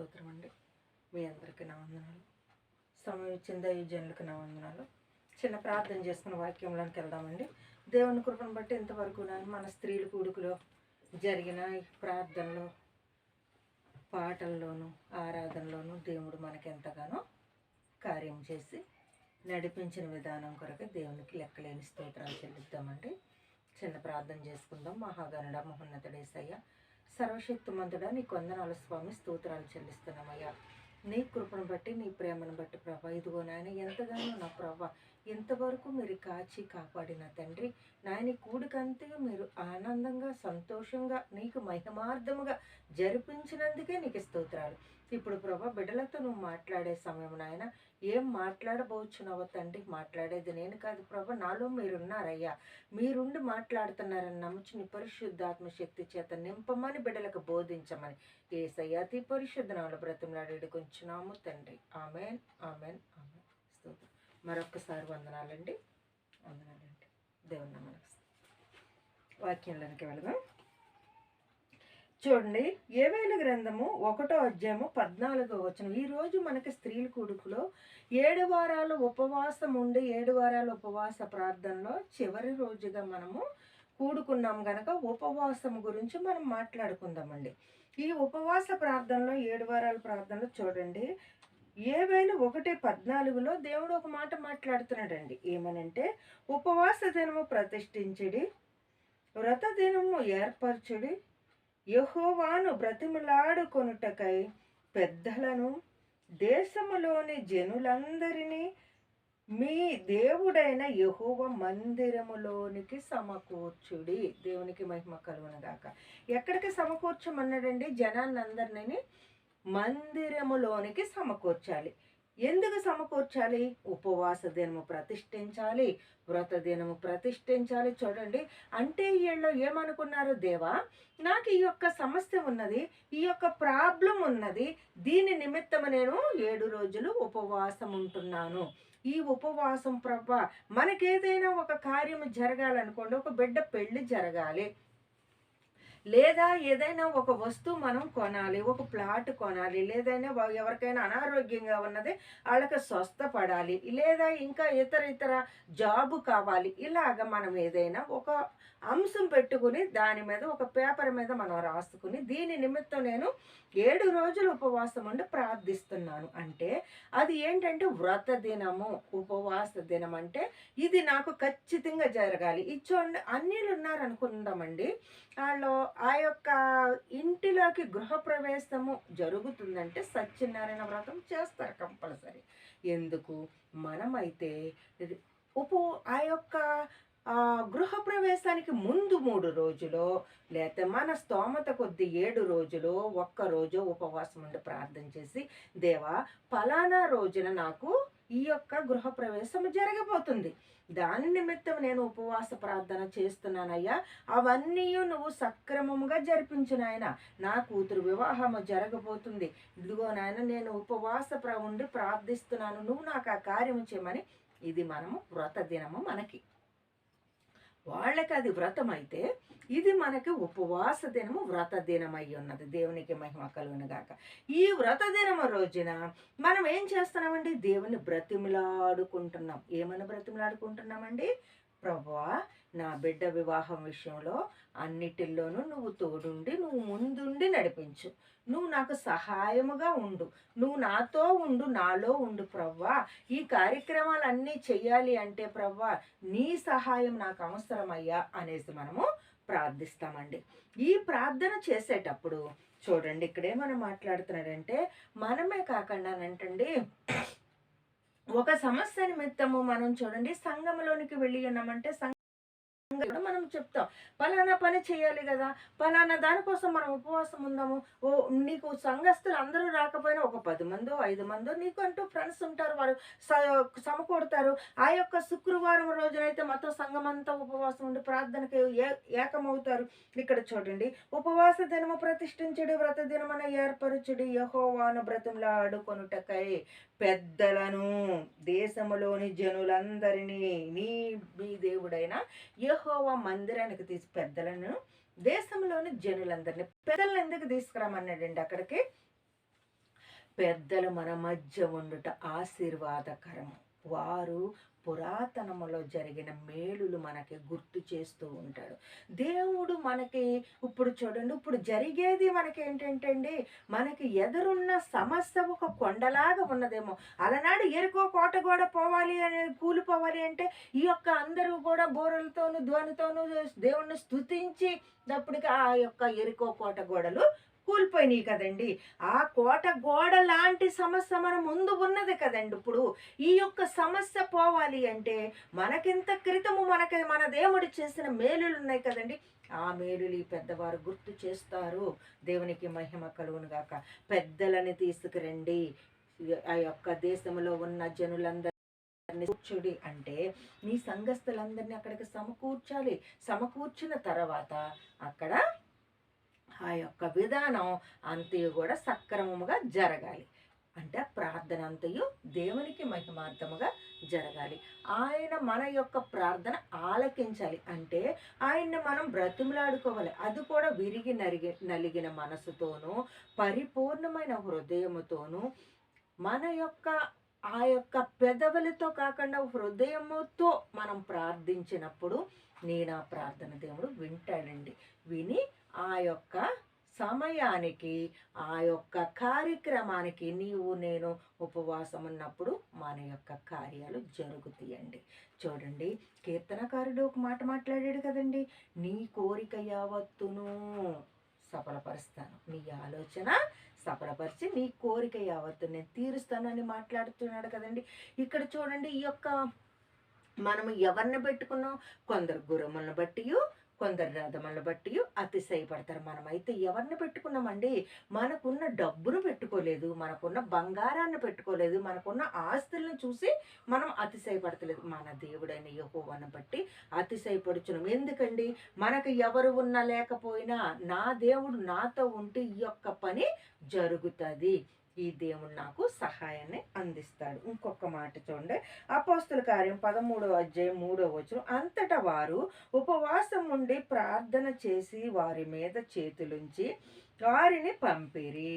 స్తోత్రం అండి మీ అందరికీ నా వందనాలు. సమయం ఇచ్చిన దైవజనులకు నా వందనాలు. చిన్న ప్రార్థన చేసుకుని వాక్యంలోకి వెళ్దామండి. దేవుని కృపను బట్టి ఇంతవరకు నేను మన స్త్రీల కూడుకులో జరిగిన ప్రార్థనలో పాటల్లోనూ ఆరాధనలోనూ దేవుడు మనకి ఎంతగానో కార్యం చేసి నడిపించిన విధానం కొరకు దేవునికి లెక్కలేని స్తోత్రాలు చెల్లిద్దామండి. చిన్న ప్రార్థన చేసుకుందాం. మహాగణుడ మహోన్నతుడేసయ్య సర్వశక్తిమంతుడా నీ కొందనాల స్వామి స్తోత్రాలు చెల్లిస్తున్నామయ్యా. నీ కృపను బట్టి నీ ప్రేమను బట్టి ప్రభా ఇదిగో నాయన ఎంతగానో నా ప్రభా ఇంతవరకు మీరు కాచి కాపాడిన తండ్రి? నాయని కూడికంతే మీరు ఆనందంగా సంతోషంగా నీకు మహిమార్థముగా జరిపించినందుకే నీకు స్తోత్రాలు. ఇప్పుడు ప్రభా బిడ్డలతో నువ్వు మాట్లాడే సమయం నాయన. ఏం మాట్లాడబోచున్నావో తండ్రి? మాట్లాడేది నేను కాదు ప్రభా నాలో మీరున్నారయ్యా. మీరుండి మాట్లాడుతున్నారని నమ్ముచి నీ పరిశుద్ధాత్మ శక్తి చేత నింపమని బిడ్డలకు బోధించమని ఏసయ్య సయ్యాతి పరిశుద్ధ నాలు బ్రతిమలాడి తండ్రి. Amen amen. మరొక్కసారి వందనాలండి. వందనాలండి. దేవుని నమస్తే వాక్యంలోనికి వెళదాం. చూడండి ఏవేల గ్రంథము ఒకటో అధ్యాయము పద్నాలుగో వచనం. ఈరోజు మనకి స్త్రీల కొడుకులో ఏడు వారాలు ఉపవాసం ఉండి ఏడు వారాల ఉపవాస ప్రార్థనలో చివరి రోజుగా మనము కూడుకున్నాం గనక ఉపవాసం గురించి మనం మాట్లాడుకుందామండి. ఈ ఉపవాస ప్రార్థనలో ఏడు వారాల ప్రార్థనలో చూడండి ఏవైనా ఒకటి పద్నాలుగులో దేవుడు ఒక మాట మాట్లాడుతున్నాడండి. ఏమనంటే ఉపవాస దినము ప్రతిష్ఠించడి వ్రత దినము ఏర్పరచుడి యహోవాను బ్రతిమలాడుకొనుటకై పెద్దలను దేశములోని జనులందరినీ మీ దేవుడైన యహోవ మందిరములోనికి సమకూర్చుడి. దేవునికి మహిమ కలుగునగాక ఎక్కడికి సమకూర్చమన్నాడండి? జనాన్ని అందరినీ మందిరములోనికి సమకూర్చాలి. ఎందుకు సమకూర్చాలి? ఉపవాస దినము ప్రతిష్ఠించాలి. వ్రత దినము ప్రతిష్ఠించాలి. చూడండి అంటే వీళ్ళు ఏమనుకున్నారు? దేవా నాకు ఈ యొక్క సమస్య ఉన్నది ఈ యొక్క ప్రాబ్లం ఉన్నది. దీని నిమిత్తం నేను ఏడు రోజులు ఉపవాసం ఉంటున్నాను. ఈ ఉపవాసం ప్రభ మనకేదైనా ఒక కార్యం జరగాలనుకోండి ఒక బిడ్డ పెళ్ళి జరగాలి. లేదా ఏదైనా ఒక వస్తువు మనం కొనాలి ఒక ప్లాట్ కొనాలి లేదైనా ఎవరికైనా అనారోగ్యంగా ఉన్నది వాళ్ళకి స్వస్థపడాలి లేదా ఇంకా ఇతర ఇతర జాబు కావాలి ఇలాగ మనం ఏదైనా ఒక అంశం పెట్టుకుని దాని మీద ఒక పేపర్ మీద మనం రాసుకుని దీని నిమిత్తం నేను ఏడు రోజులు ఉపవాసం ఉండి ప్రార్థిస్తున్నాను. అంటే అది ఏంటంటే వ్రత దినము. ఉపవాస దినం అంటే ఇది నాకు ఖచ్చితంగా జరగాలి. ఇచ్చో చూడండి ఉన్నారనుకుందామండి. వాళ్ళు ఆ యొక్క ఇంటిలోకి గృహప్రవేశము జరుగుతుందంటే సత్యనారాయణ వ్రతం చేస్తారు కంపల్సరీ. ఎందుకు? మనమైతే ఇది ఉప ఆ యొక్క గృహప్రవేశానికి ముందు మూడు రోజులు లేకపోతే మన స్తోమత కొద్ది ఏడు రోజులు ఒక్క రోజు ఉపవాసం ఉండి ప్రార్థన చేసి దేవా ఫలానా రోజున నాకు ఈ యొక్క గృహప్రవేశం జరగబోతుంది. దాని నిమిత్తం నేను ఉపవాస ప్రార్థన చేస్తున్నానయ్యా. అవన్నీ నువ్వు సక్రమముగా జరిపించు నాయన. నా కూతురు వివాహము జరగబోతుంది. ఇదిగో నాయన నేను ఉపవాస ప్ర ఉండి ప్రార్థిస్తున్నాను. నువ్వు నాకు ఆ కార్యం చేయమని. ఇది మనము వ్రత దినము మనకి. వాళ్ళకి అది వ్రతం అయితే ఇది మనకి ఉపవాస దినము వ్రత దినం అయి ఉన్నది. దేవునికి మహిమ కలుగునగాక ఈ వ్రత దినము రోజున మనం ఏం చేస్తున్నామండి? దేవుని బ్రతిమలాడుకుంటున్నాం. ఏమని బ్రతిమలాడుకుంటున్నామండి? ప్రభువా నా బిడ్డ వివాహం విషయంలో అన్నిటిల్లోనూ నువ్వు తోడుండి నువ్వు ముందుండి నడిపించు. నువ్వు నాకు సహాయముగా ఉండు. నువ్వు నాతో ఉండు నాలో ఉండు ప్రవ్వా ఈ కార్యక్రమాలన్నీ చెయ్యాలి అంటే ప్రవ్వా నీ సహాయం నాకు అవసరమయ్యా అనేసి మనము ప్రార్థిస్తామండి. ఈ ప్రార్థన చేసేటప్పుడు చూడండి ఇక్కడే మనం మాట్లాడుతున్నాడంటే మనమే కాకుండా అంటండి ఒక సమస్య నిమిత్తము మనం చూడండి సంఘంలోనికి వెళ్ళి ఉన్నామంటే సంఘం కూడా మనం చెప్తాం పలానా పని చేయాలి కదా పలానా దానికోసం మనం ఉపవాసం ఉందాము. ఓ నీకు సంఘస్థులు అందరూ రాకపోయినా ఒక పది మందో ఐదు మందో నీకు అంటూ ఫ్రెండ్స్ ఉంటారు వారు స- సమకూడతారు ఆ యొక్క శుక్రవారం రోజునైతే మొత్తం సంఘం అంతా ఉపవాసం ఉండి ప్రార్థనకి ఏ ఏకమవుతారు. ఇక్కడ చూడండి ఉపవాస దినము ప్రతిష్ఠించుడి వ్రత దినమన ఏర్పరచుడి యహోవాను బ్రతంలాడుకొనుటకై పెద్దలను దేశములోని జనులందరినీ నీ మీ దేవుడైన యహోవ మందిరానికి తీసి పెద్దలను దేశంలోని జనులందరినీ పెద్దలను ఎందుకు తీసుకురామన్నాడండి అక్కడికి? పెద్దలు మన మధ్య ఉండుట ఆశీర్వాదకరము. వారు పురాతనములో జరిగిన మేలులు మనకి గుర్తు చేస్తూ ఉంటాడు. దేవుడు మనకి ఇప్పుడు చూడండి ఇప్పుడు జరిగేది మనకి ఏంటంటే అండి మనకి ఎదురున్న సమస్య ఒక కొండలాగా ఉన్నదేమో. అలనాడు ఎరుకో కోట కూడా పోవాలి అని కూలిపోవాలి అంటే ఈ యొక్క అందరూ కూడా బోరలతోనూ ధ్వనితోనూ దేవుణ్ణి స్తుతించి అప్పటికి ఆ యొక్క ఎరుకో కోట గోడలు కూలిపోయినాయి కదండి. ఆ కోట గోడ లాంటి సమస్య మన ముందు ఉన్నది కదండి ఇప్పుడు. ఈ యొక్క సమస్య పోవాలి అంటే మనకింత క్రితము మనకి మన దేవుడు చేసిన మేలులు ఉన్నాయి కదండి. ఆ మేలులు ఈ పెద్దవారు గుర్తు చేస్తారు. దేవునికి మహిమ కలుగును గాక. పెద్దలని తీసుకురండి. ఆ యొక్క దేశంలో ఉన్న జనులందరూ కూర్చుడి అంటే మీ సంఘస్థులందరినీ అక్కడికి సమకూర్చాలి. సమకూర్చిన తర్వాత అక్కడ ఆ యొక్క విధానం అంతయు కూడా సక్రమముగా జరగాలి. అంటే ప్రార్థన అంతయు దేవునికి మహిమార్థముగా జరగాలి. ఆయన మన యొక్క ప్రార్థన ఆలకించాలి. అంటే ఆయన్ని మనం బ్రతిమలాడుకోవాలి. అది కూడా విరిగి నరిగి నలిగిన మనసుతోనూ పరిపూర్ణమైన హృదయముతోనూ మన యొక్క ఆ యొక్క పెదవులతో కాకుండా హృదయముతో మనం ప్రార్థించినప్పుడు నేను ఆ ప్రార్థన దేవుడు వింటాడండి. విని ఆ యొక్క సమయానికి ఆ యొక్క కార్యక్రమానికి నీవు నేను ఉపవాసం ఉన్నప్పుడు మన యొక్క కార్యాలు జరుగుతాయండి. చూడండి కీర్తనకారుడు ఒక మాట మాట్లాడాడు కదండి నీ కోరిక యావత్తును సఫలపరుస్తాను. నీ ఆలోచన సఫలపరిచి నీ కోరిక యావత్తు నేను తీరుస్తానని మాట్లాడుతున్నాడు కదండి. ఇక్కడ చూడండి ఈ యొక్క మనము ఎవరిని పెట్టుకున్నాం? కొందరు గురుములను బట్టి కొందరు రథములను బట్టి అతిశయపడతారు. మనమైతే ఎవరిని పెట్టుకున్నామండి? మనకున్న డబ్బును పెట్టుకోలేదు. మనకున్న బంగారాన్ని పెట్టుకోలేదు. మనకున్న ఆస్తులను చూసి మనం అతిశయపడతలేదు. మన దేవుడైన యహోవాను బట్టి అతిశయపడుచున్నాం. ఎందుకండి? మనకు ఎవరు ఉన్నా లేకపోయినా నా దేవుడు నాతో ఉంటే ఈ యొక్క పని జరుగుతుంది. ఈ దేవుడు నాకు సహాయాన్ని అందిస్తాడు. ఇంకొక మాట చూడండి. అపోస్తుల కార్యం పదమూడవ అధ్యాయం మూడవ వచ్చిన అంతటా వారు ఉపవాసం ఉండి ప్రార్థన చేసి వారి మీద చేతులుంచి వారిని పంపిరి.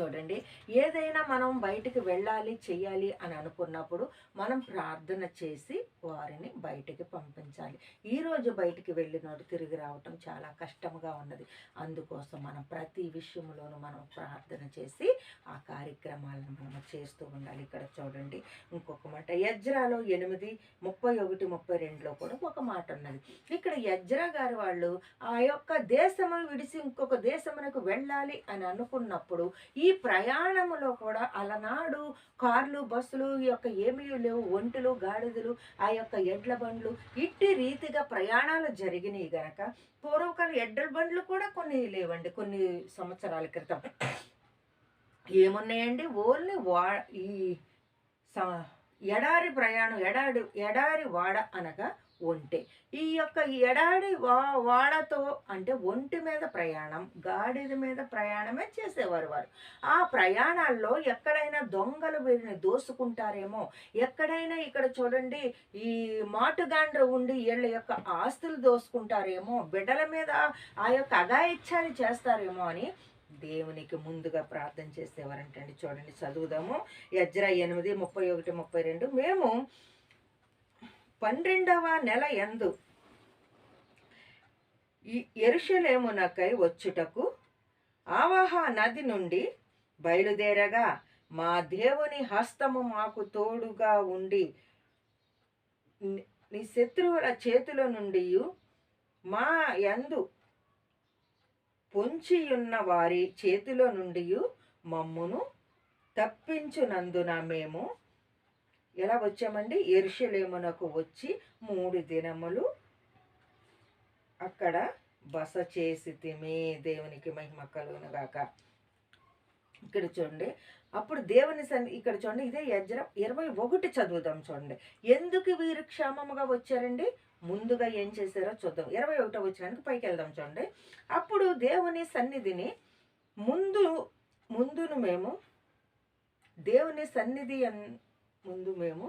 చూడండి. ఏదైనా మనం బయటికి వెళ్ళాలి చేయాలి అని అనుకున్నప్పుడు మనం ప్రార్థన చేసి వారిని బయటికి పంపించాలి. ఈరోజు బయటికి వెళ్ళినోడు తిరిగి రావటం చాలా కష్టంగా ఉన్నది. అందుకోసం మనం ప్రతి విషయంలోనూ మనం ప్రార్థన చేసి ఆ కార్యక్రమాలను మనం చేస్తూ ఉండాలి. ఇక్కడ చూడండి. ఇంకొక మాట. యజ్రాలో ఎనిమిది ముప్పై ఒకటి ముప్పై రెండులో కూడా ఒక మాట ఉన్నది. ఇక్కడ యజ్రా గారు వాళ్ళు ఆ యొక్క దేశము విడిచి ఇంకొక దేశమునకు వెళ్ళాలి అని అనుకున్నప్పుడు ఈ ఈ ప్రయాణములో కూడా అలనాడు కార్లు బస్సులు ఈ యొక్క ఏమీ లేవు. ఒంటులు గాడిదలు ఆ యొక్క ఎడ్ల బండ్లు ఇట్టి రీతిగా ప్రయాణాలు జరిగినాయి గనక. పూర్వకాల ఎడ్ల బండ్లు కూడా కొన్ని లేవండి కొన్ని సంవత్సరాల క్రితం. ఏమున్నాయండి? ఓన్లీ వా ఈ స- ఎడారి ప్రయాణం ఎడారి ఎడారి వాడ అనగా ఒంటె ఈ యొక్క ఎడారి వా వాడతో అంటే ఒంటి మీద ప్రయాణం గాడిద మీద ప్రయాణమే చేసేవారు వారు. ఆ ప్రయాణాల్లో ఎక్కడైనా దొంగలు వీరిని దోసుకుంటారేమో ఎక్కడైనా ఇక్కడ చూడండి ఈ మాటుగాండ్ర ఉండి వీళ్ళ యొక్క ఆస్తులు దోసుకుంటారేమో బిడ్డల మీద ఆ యొక్క అగాయిత్యాలు చేస్తారేమో అని దేవునికి ముందుగా ప్రార్థన చేసేవారంటండి. చూడండి చదువుదాము. ఎజ్రా ఎనిమిది ముప్పై ఒకటి ముప్పై రెండు. మేము పన్నెండవ నెల ఎందు ఎరుషలేమునకై వచ్చుటకు ఆవాహ నది నుండి బయలుదేరగా మా దేవుని హస్తము మాకు తోడుగా ఉండి నీ శత్రువుల చేతుల నుండి మా యందు పొంచియున్న వారి చేతిలో నుండి మమ్మును తప్పించునందున మేము ఎలా వచ్చామండి? ఎరుషలేమునకు వచ్చి మూడు దినములు అక్కడ బస చేసి తిమే దేవునికి మహిమ కలుగునుగాక ఇక్కడ చూడండి అప్పుడు దేవుని సన్ని ఇక్కడ చూడండి ఇదే యజ్ర ఇరవై ఒకటి చదువుదాం చూడండి. ఎందుకు వీరు క్షేమముగా వచ్చారండి? ముందుగా ఏం చేశారో చూద్దాం. ఇరవై ఒకటో వచ్చినానికి పైకి వెళ్దాం చూడండి. అప్పుడు దేవుని సన్నిధిని ముందు ముందును మేము దేవుని సన్నిధి అన్- ముందు మేము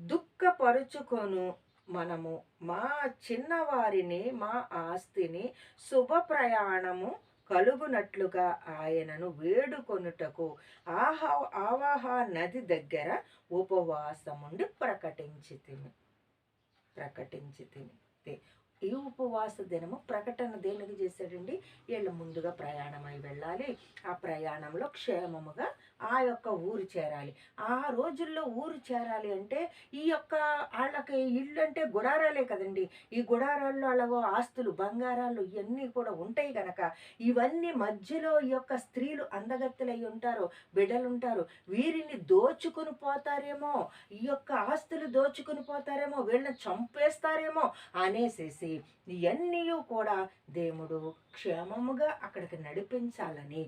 దుఃఖపరుచుకొను మనము మా చిన్నవారిని మా ఆస్తిని శుభ ప్రయాణము కలుగునట్లుగా ఆయనను వేడుకొనుటకు ఆహా ఆవాహ నది దగ్గర ఉపవాసముండి ప్రకటించి ప్రకటించితిమి. ఈ ఉపవాస దినము ప్రకటన దేనికి చేశాడండి? వీళ్ళు ముందుగా ప్రయాణమై వెళ్ళాలి. ఆ ప్రయాణంలో క్షేమముగా ఆ యొక్క ఊరు చేరాలి. ఆ రోజుల్లో ఊరు చేరాలి అంటే ఈ యొక్క వాళ్ళకి ఇల్లు అంటే గుడారాలే కదండి. ఈ గుడారాల్లో వాళ్ళవో ఆస్తులు బంగారాలు ఇవన్నీ కూడా ఉంటాయి గనక. ఇవన్నీ మధ్యలో ఈ యొక్క స్త్రీలు అందగత్తెలై ఉంటారు బిడ్డలు ఉంటారు వీరిని దోచుకుని పోతారేమో ఈ యొక్క ఆస్తులు దోచుకుని పోతారేమో వీళ్ళని చంపేస్తారేమో అనేసేసి ఇవన్నీ కూడా దేవుడు క్షేమముగా అక్కడికి నడిపించాలని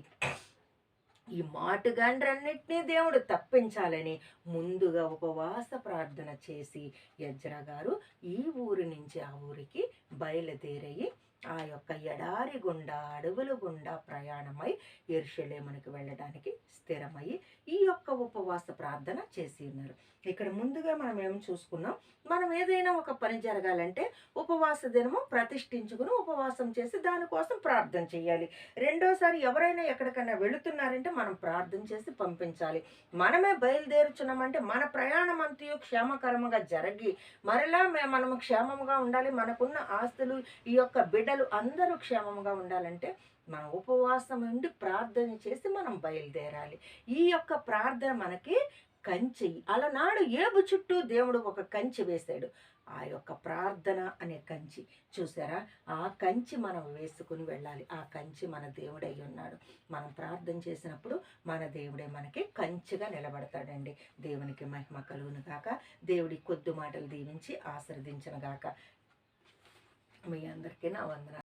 ఈ మాటుగాండ్రన్నిటినీ దేవుడు తప్పించాలని ముందుగా ఉపవాస ప్రార్థన చేసి యజ్రా గారు ఈ ఊరి నుంచి ఆ ఊరికి బయలుదేరయి ఆ యొక్క ఎడారి గుండా అడవుల గుండా ప్రయాణమై ఎరుషలేమునికి వెళ్ళడానికి స్థిరమై ఈ యొక్క ఉపవాస ప్రార్థన చేసి ఉన్నారు. ఇక్కడ ముందుగా మనం ఏం చూసుకున్నాం? మనం ఏదైనా ఒక పని జరగాలంటే ఉపవాస దినము ప్రతిష్ఠించుకుని ఉపవాసం చేసి దానికోసం ప్రార్థన చేయాలి. రెండోసారి ఎవరైనా ఎక్కడికైనా వెళుతున్నారంటే మనం ప్రార్థన చేసి పంపించాలి. మనమే బయలుదేరుచున్నామంటే మన ప్రయాణం అంతయు క్షేమకరంగా జరిగి మరలా మే- మనము క్షేమంగా ఉండాలి. మనకున్న ఆస్తులు ఈ యొక్క బిడ్డలు అందరూ క్షేమంగా ఉండాలంటే మనం ఉపవాసం ఉండి ప్రార్థన చేసి మనం బయలుదేరాలి. ఈ యొక్క ప్రార్థన మనకి కంచి అలనాడు ఏబు చుట్టూ దేవుడు ఒక కంచి వేశాడు. ఆ యొక్క ప్రార్థన అనే కంచి చూసారా? ఆ కంచి మనం వేసుకుని వెళ్ళాలి. ఆ కంచి మన దేవుడై ఉన్నాడు. మనం ప్రార్థన చేసినప్పుడు మన దేవుడే మనకి కంచిగా నిలబడతాడండి. దేవునికి మహిమ కలుగును గాక. దేవుడి కొద్ది మాటలు దీవించి ఆశీర్వదించను గాక. మీ అందరికీ నా వందన